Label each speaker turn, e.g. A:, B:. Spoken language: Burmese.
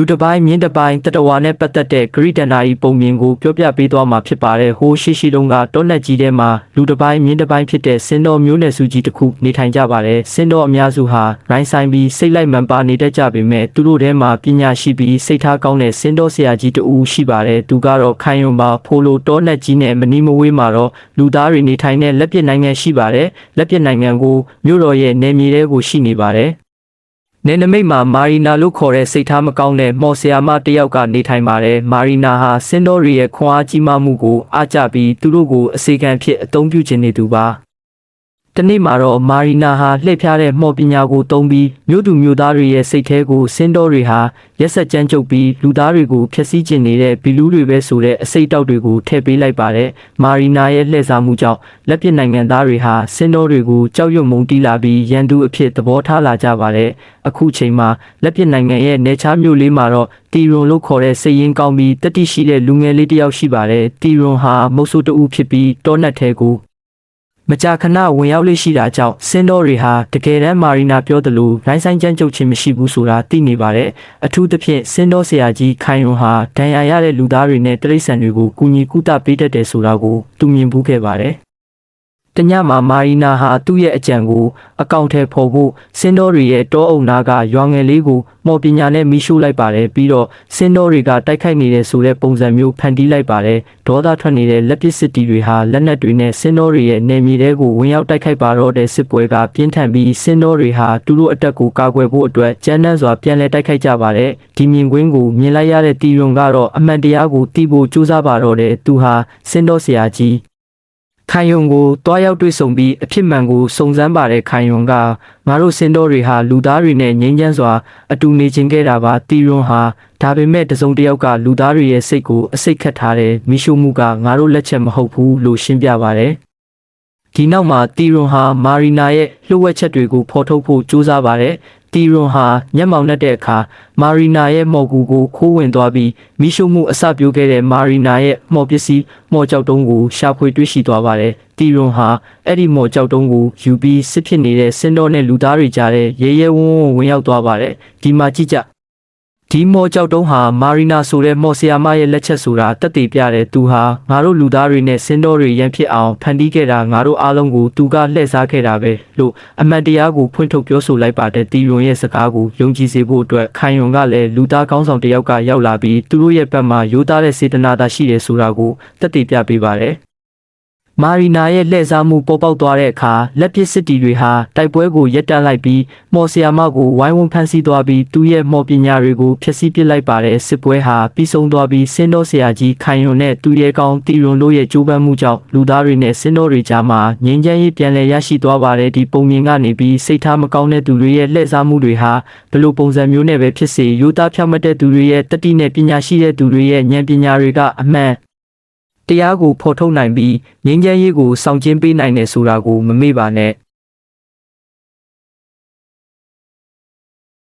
A: လူတစ်ပိုင်းမြင်းတစ်ပိုင်းတတဝါနဲ့ပတ်သက်တဲ့ဂရိတနာဤပုံမြင်ကိုပြောပြပေးသွားမှာဖြစ်ပါတယ်ဟိုးရှိရှိတုန်းကတောနက်ကြီးထဲမှာလူတစ်ပိုင်းမြင်းတစ်ပိုင်းဖြစ်တဲ့စင်တော်မျိုးနယ်စုကြီးတစ်ခုနေထိုင်ကြပါတယ်စင်တော်အများစုဟာရိုင်းဆိုင်ပြီးစိတ်လိုက်မှန်ပါနေတတ်ကြပေမဲ့သူတို့ထဲမှာပညာရှိပြီးစိတ်ထားကောင်းတဲ့စင်တော်ဆရာကြီးတူရှိပါတယ်သူကတော့ခိုင်ယုံပါဖိုလိုတောနက်ကြီးနဲ့မနီမဝေးမှာတော့လူသားတွေနေထိုင်တဲ့လက်ပစ်နိုင်ငံရှိပါတယ်လက်ပစ်နိုင်ငံကိုမြို့တော်ရဲ့နယ်မြေထဲကိုရှိနေပါတယ် နယ်နမိတ်မှာမာရီနာလို့ခေါ်တဲ့စိတ်ထားမကောင်းတဲ့မော်ဆီယာမတစ်ယောက်ကနေထိုင်ပါတယ်။မာရီနာဟာစင်တော်ရီရဲ့ခွန်အားကြီးမားမှုကိုအားကျပြီးသူတို့ကိုအစေခံဖြစ်အသုံးပြုခြင်းနေသူပါ။ တနေ့မှာတော့မာရီနာဟာလှည့်ဖျားတဲ့မော်ပညာကိုသုံးပြီးမြို့သူမြို့သားတွေရဲ့စိတ်ထဲကိုစင်တော်ရီဟာရက်ဆက်ကြမ်းကြုတ်ပြီးလူသားတွေကိုဖျက်ဆီးခြင်းနေတဲ့ဘီလူးတွေပဲဆိုတဲ့အစိတ်တောက်တွေကိုထည့်ပေးလိုက်ပါတယ်။မာရီနာရဲ့လှည့်စားမှုကြောင့်လက်ပစ်နိုင်ငံသားတွေဟာစင်တော်တွေကိုကြောက်ရွံ့မုန်းတီးလာပြီးရန်သူအဖြစ်သဘောထားလာကြပါတယ်။အခုချိန်မှာလက်ပစ်နိုင်ငံရဲ့နေချားမြို့လေးမှာတော့တီရွန်လို့ခေါ်တဲ့စိတ်ရင်းကောင်းပြီးတတိရှိတဲ့လူငယ်လေးတစ်ယောက်ရှိပါတယ်။တီရွန်ဟာမုတ်ဆိုးတူဖြစ်ပြီးတောနက်ထဲကို မကြာခဏဝင်ရောက်လေးရှိတာကြောင့်စင်တော်တွေဟာတကယ်တမ်းမာရီနာပြောသလိုရိုင်းဆိုင်ကြမ်းကြုတ်ခြင်းမရှိဘူးဆိုတာသိနေပါတယ်အထူးသဖြင့်စင်တော်ဆရာကြီးခိုင်ယွန်ဟာဒဏ်ရာရတဲ့လူသားတွေနဲ့တိရစ္ဆာန်တွေကိုကူညီကုသပေးတတ်တယ်ဆိုတာကိုသူမြင်ဘူးခဲ့ပါတယ် တညမှာမာရီနာဟာသူ့ရဲ့အကြံကိုအကောင့်ထဲဖော်ဖို့စင်တော်တွေရဲ့တောအုံနာကရွာငယ်လေးကိုမော်ပညာနဲ့မီးရှို့လိုက်ပါတယ်ပြီးတော့စင်တော်တွေကတိုက်ခိုက်နေတဲ့ဆိုတဲ့ပုံစံမျိုးဖန်တီးလိုက်ပါတယ်ဒေါသထွက်နေတဲ့လက်ပစ်စစ်တီတွေဟာလက်နက်တွေနဲ့စင်တော်တွေရဲ့နေမြေတွေကိုဝင်ရောက်တိုက်ခိုက်ပါတော့တဲ့စစ်ပွဲကပြင်းထန်ပြီးစင်တော်တွေဟာသူတို့အတက်ကိုကာကွယ်ဖို့အတွက်ကြမ်းတမ်းစွာပြန်လည်တိုက်ခိုက်ကြပါတယ်ဒီမြင်ကွင်းကိုမြင်လိုက်ရတဲ့တီရုံကတော့အမှန်တရားကိုသိဖို့ကြိုးစားပါတော့တဲ့သူဟာစင်တော်ဆရာကြီး ခိုင်ယုံကိုတွားရောက်တွေ့ဆုံပြီးအဖြစ်မှန်ကိုစုံစမ်းပါတဲ့ခိုင်ယုံကငါတို့စင်တော်တွေဟာလူသားတွေနဲ့ငြိမ်းချမ်းစွာအတူနေခြင်းခဲ့တာပါတီရွန်ဟာဒါပေမဲ့တစုံတစ်ယောက်ကလူသားတွေရဲ့စိတ်ကိုအစိတ်ခတ်ထားတဲ့မိရှုမှုကငါတို့လက်ချက်မဟုတ်ဘူးလို့ရှင်းပြပါတယ်ဒီနောက်မှာတီရွန်ဟာမာရီနာရဲ့လှုပ်ဝက်ချက်တွေကိုဖော်ထုတ်ဖို့ကြိုးစားပါတယ် တီရွန်ဟာမျက်မှောင်နှက်တဲ့အခါမာရီနာရဲ့မော်ကူကိုခိုးဝင်သွားပြီးမိရှုမှုအစပြုခဲ့တဲ့မာရီနာရဲ့မော်ပစ္စည်းမော်ကြောက်တုံးကိုရှာဖွေတွေ့ရှိသွားပါတယ်တီရွန်ဟာအဲ့ဒီမော်ကြောက်တုံးကိုယူပြီးစစ်ဖြစ်နေတဲ့စင်တော်နဲ့လူသားတွေကြားတဲ့ရဲရဲဝံ့ဝံ့ဝင်ရောက်သွားပါတယ်ဒီမှာကြည့်ကြ ဒီမော်ကြောက်တုံးဟာမာရီနာဆိုတဲ့မော်ဆီယာမရဲ့လက်ချက်ဆိုတာတက်တည်ပြတဲ့သူဟာငါတို့လူသားတွေနဲ့စင်တော်တွေရန်ဖြစ်အောင်ဖန်တီးခဲ့တာငါတို့အားလုံးကိုသူကလှည့်စားခဲ့တာပဲလို့အမှန်တရားကိုဖွင့်ထုတ်ပြောဆိုလိုက်ပါတဲ့တီရွန်ရဲ့စကားကိုယုံကြည်စေဖို့အတွက်ခိုင်ယွန်ကလည်းလူသားကောင်းဆောင်တစ်ယောက်ကရောက်လာပြီးသူတို့ရဲ့ဘက်မှာရိုးသားတဲ့စေတနာသာရှိတယ်ဆိုတာကိုတက်တည်ပြပေးပါတယ် မာရီနာရဲ့လှည့်စားမှုပေါ်ပေါက်သွားတဲ့အခါလက်ပစ်စစ်တီတွေဟာတိုက်ပွဲကိုရပ်တန့်လိုက်ပြီးမော်ဆီယာမကိုဝိုင်းဝန်းဖမ်းဆီးသွားပြီးသူ့ရဲ့မော်ပညာတွေကိုဖျက်ဆီးပစ်လိုက်ပါတယ်စစ်ပွဲဟာပြီးဆုံးသွားပြီးစင်တော်ဆရာကြီးခိုင်ယွန်နဲ့သူ့ရဲ့ကောင်တီရွန်တို့ရဲ့ကြိုးပမ်းမှုကြောင့်လူသားတွေနဲ့စင်တော်တွေကြားမှာငြိမ်းချမ်းရေးပြန်လည်ရရှိသွားပါတယ်ဒီပုံမြင်ကနေပြီးစိတ်ထားမကောင်းတဲ့သူတွေရဲ့လှည့်စားမှုတွေဟာဘယ်လိုပုံစံမျိုးနဲ့ပဲဖြစ်စေယူသားဖြောင့်မတ်တဲ့သူတွေရဲ့တတိနဲ့ပညာရှိတဲ့သူတွေရဲ့ဉာဏ်ပညာတွေကအမှန် တရားကိုဖော်ထုတ်နိုင်ပြီးငြိမ်းချမ်းရေးကိုဆောင်ကျင်းပေးနိုင်တယ်ဆိုတာကိုမမေ့ပါနဲ့